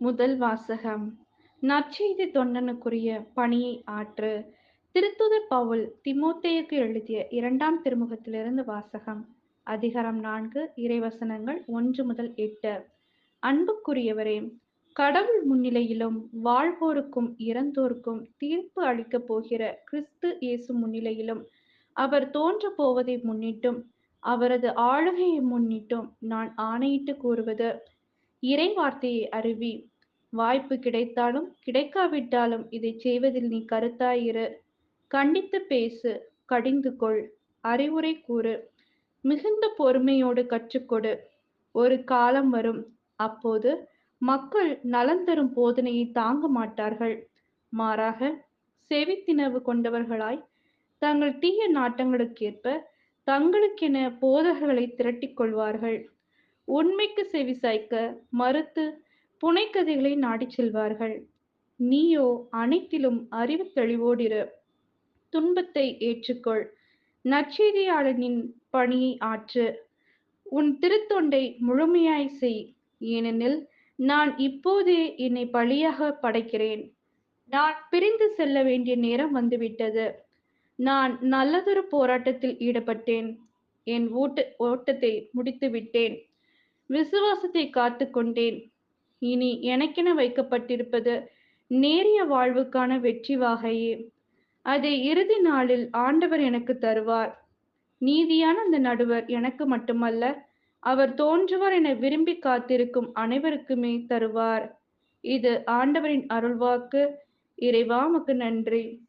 முதல் வாசகம். நற்செய்தி தொண்டனுக்குரிய பணியை ஆற்று. திருத்துதர் பவுல் திமோத்தேயுக்கு எழுதிய இரண்டாம் திருமுகத்திலிருந்து வாசகம். அதிகாரம் நான்கு இறைவசனங்கள் ஒன்று முதல் எட்டு. அன்புக்குரியவரே கடவுள் முன்னிலையிலும் வாழ்வோருக்கும் இறந்தோருக்கும் தீர்ப்பு அளிக்கப் போகிற கிறிஸ்து இயேசு முன்னிலையிலும் அவர் தோன்ற போவதை முன்னிட்டும் அவரது ஆளுகையை முன்னிட்டும் நான் ஆணையிட்டு கூறுவது இறை வார்த்தையை அறிவி வாய்ப்பு கிடைத்தாலும் கிடைக்காவிட்டாலும் இதை செய்வதில் நீ கருத்தாயிரு கண்டித்து பேசு கடிந்து கொள். அறிவுரை கூறு. மிகுந்த பொறுமையோடு கற்றுக்கொடு. ஒரு காலம் வரும். அப்போது மக்கள் நலன் தரும் போதனையை தாங்க மாட்டார்கள். மாறாக செவித்தினவு கொண்டவர்களாய் தங்கள் தீய நாட்டங்களுக்கேற்ப தங்களுக்கென போதகர்களை திரட்டிக் கொள்வார்கள். உண்மைக்கு செவி சாய்க்க மறுத்து புனைக்கதைகளை நாடிச் செல்வார்கள். நீயோ அனைத்திலும் அறிவு தெளிவோடிரு. துன்பத்தை ஏற்றுக்கொள். நற்செய்தியாளனின் பணியை ஆற்று. உன் திருத்தொண்டை முழுமையாய் செய். ஏனெனில் நான் இப்போதே என்னை பழியாக படைக்கிறேன். நான் பிரிந்து செல்ல வேண்டிய நேரம் வந்துவிட்டது. நான் நல்லதொரு போராட்டத்தில் ஈடுபட்டேன். என் ஓட்டு ஓட்டத்தை முடித்து விட்டேன் விசுவாசத்தை காத்து கொண்டேன் இனி எனக்கென வைக்கப்பட்டிருப்பது நேரிய வாழ்வுக்கான வெற்றி வாகையே. அதை இறுதி நாளில் ஆண்டவர் எனக்கு தருவார். நீதியான அந்த நடுவர் எனக்கு மட்டுமல்ல அவர் தோன்றுவார் என விரும்பி காத்திருக்கும் அனைவருக்குமே தருவார். இது ஆண்டவரின் அருள்வாக்கு. இறைவாமக்கு நன்றி.